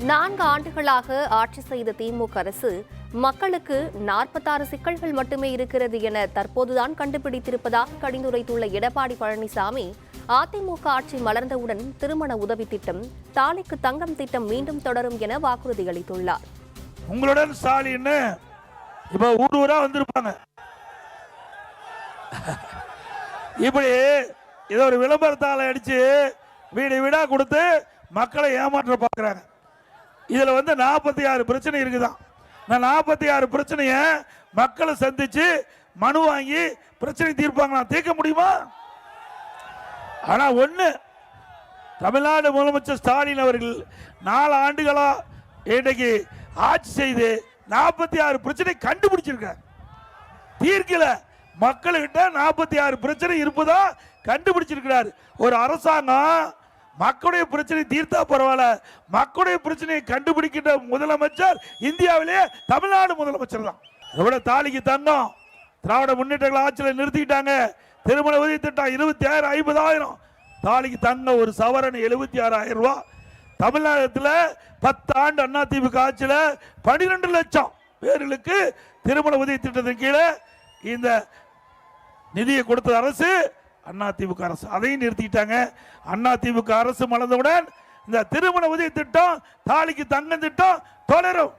நான்கு ஆண்டுகளாக ஆட்சி செய்த திமுக அரசு மக்களுக்கு நாற்பத்தாறு சிக்கல்கள் மட்டுமே இருக்கிறது என தற்போதுதான் கண்டுபிடித்திருப்பதாக கடிந்துரைத்துள்ள எடப்பாடி பழனிசாமி அதிமுக ஆட்சி மலர்ந்தவுடன் திருமண உதவி திட்டம் தாலிக்கு தங்கம் திட்டம் மீண்டும் தொடரும் என வாக்குறுதி அளித்துள்ளார். உங்களுடன் ஸ்டாலின் இப்ப ஊர் ஊரா வந்திருப்பாங்க. இப்படி இதை ஒரு விளம்பரத்தால அடிச்சு வீடு வீடா கொடுத்து மக்களை ஏமாற்ற பார்க்கறாங்க இதுல வந்து நாற்பத்தி ஆறு பிரச்சனை இருக்குதான். இந்த நாற்பத்தி ஆறு பிரச்சனைய மக்களை சந்திச்சு மனு வாங்கி பிரச்சனை தீர்ப்பாங்களா? தீர்க்க முடியுமா? ஆனா ஒண்ணு தமிழ்நாடு முதலமைச்சர் ஸ்டாலின் அவர்கள் நாலு ஆண்டுகளா இன்றைக்கு ஆட்சி செய்து நாற்பத்தி ஆறு பிரச்சனை கண்டுபிடிச்சிருக்கார். தீர்க்கல. மக்கள்கிட்ட நாற்பத்தி ஆறு பிரச்சனை இருப்பதா கண்டுபிடிச்சிருக்கிறார். ஒரு அரசாங்கம் மக்களுடைய பிரச்சனை தீர்த்தா பரவாயில்ல. மக்களுடைய பிரச்சனையை கண்டுபிடிக்கின்ற முதலமைச்சர் இந்தியாவிலேயே தமிழ்நாடு முதலமைச்சர் தான். எவ்வளவு தாலிக்கு தங்கம். திராவிட முன்னேற்றங்கள் ஆட்சியில் நிறுத்திக்கிட்டாங்க. திருமண உதவி திட்டம் இருபத்தி ஆயிரம் ஐம்பதாயிரம். தாலிக்கு தங்க ஒரு சவரன் எழுபத்தி ஆறாயிரம் ரூபா. தமிழ்நாட்டில் பத்து ஆண்டு அண்ணா திமுக ஆட்சியில் பன்னிரெண்டு லட்சம் பேர்களுக்கு திருமண உதவி திட்டத்தின் கீழே இந்த நிதியை கொடுத்த அரசு. அண்ணா திமுக அரசு அதையும் நிறுத்திட்டாங்க. அண்ணா திமுக அரசு மலர்ந்தவுடன் இந்த திருமண உதவி திட்டம் தாலிக்கு தங்கம் திட்டம் தொடரும்.